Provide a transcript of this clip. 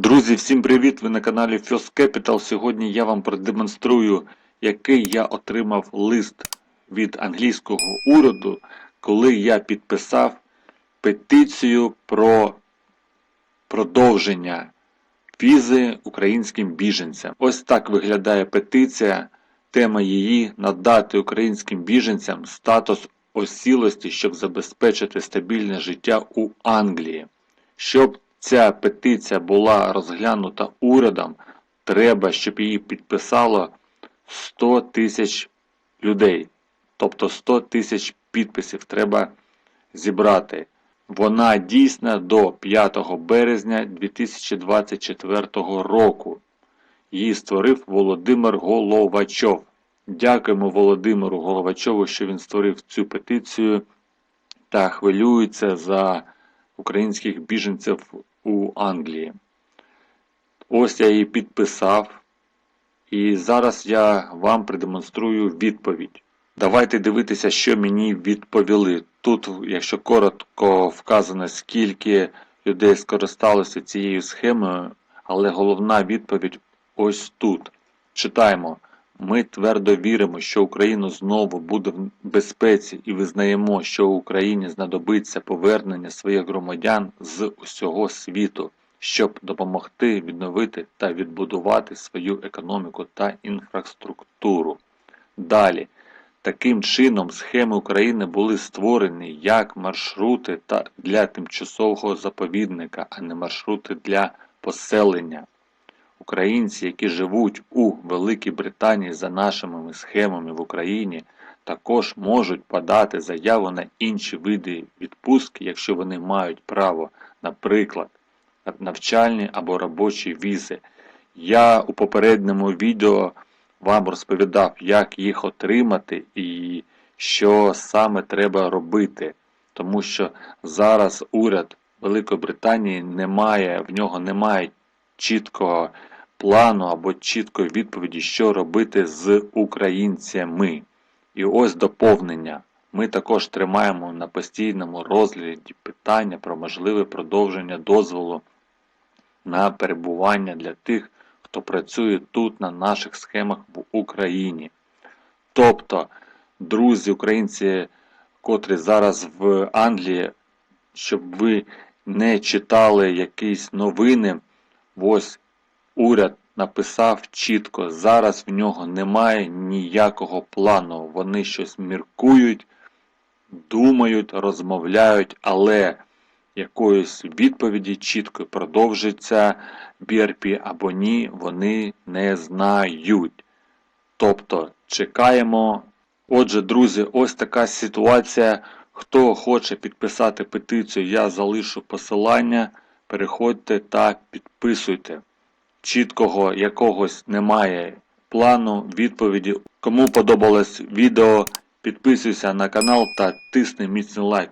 Друзі, всім привіт! Ви на каналі First Capital. Сьогодні я вам продемонструю, який я отримав лист від англійського уряду, коли я підписав петицію про продовження візи українським біженцям. Ось так виглядає петиція. Тема її надати українським біженцям статус осілості, щоб забезпечити стабільне життя у Англії. Щоб ця петиція була розглянута урядом, треба, щоб її підписало 100 тисяч людей. Тобто 100 тисяч підписів треба зібрати. Вона дійсна до 5 березня 2024 року. Її створив Володимир Головачов. Дякуємо Володимиру Головачову, що він створив цю петицію та хвилюється за українських біженців у Англії. Ось я її підписав. І зараз я вам продемонструю відповідь. Давайте дивитися, що мені відповіли. Тут, якщо коротко вказано, скільки людей скористалося цією схемою, але головна відповідь ось тут. Читаємо. Ми твердо віримо, що Україна знову буде в безпеці і визнаємо, що Україні знадобиться повернення своїх громадян з усього світу, щоб допомогти відновити та відбудувати свою економіку та інфраструктуру. Далі. Таким чином, схеми України були створені як маршрути для тимчасового заповідника, а не маршрути для поселення. Українці, які живуть у Великій Британії за нашими схемами в Україні, також можуть подати заяву на інші види відпустки, якщо вони мають право, наприклад, навчальні або робочі візи. Я у попередньому відео вам розповідав, як їх отримати і що саме треба робити, тому що зараз уряд Великої Британії немає, в нього немає чіткого плану або чіткої відповіді, що робити з українцями. І ось доповнення. Ми також тримаємо на постійному розгляді питання про можливе продовження дозволу на перебування для тих, хто працює тут на наших схемах в Україні. Тобто, друзі, українці, котрі зараз в Англії, щоб ви не читали якісь новини, ось уряд написав чітко, зараз в нього немає ніякого плану. Вони щось міркують, думають, розмовляють, але якоїсь відповіді чітко продовжиться BRP або ні, вони не знають. Тобто чекаємо. Отже, друзі, ось така ситуація. Хто хоче підписати петицію, я залишу посилання. Переходьте та підписуйте. Чіткого якогось немає плану, відповіді. Кому подобалось відео, підписуйся на канал та тисни міцний лайк.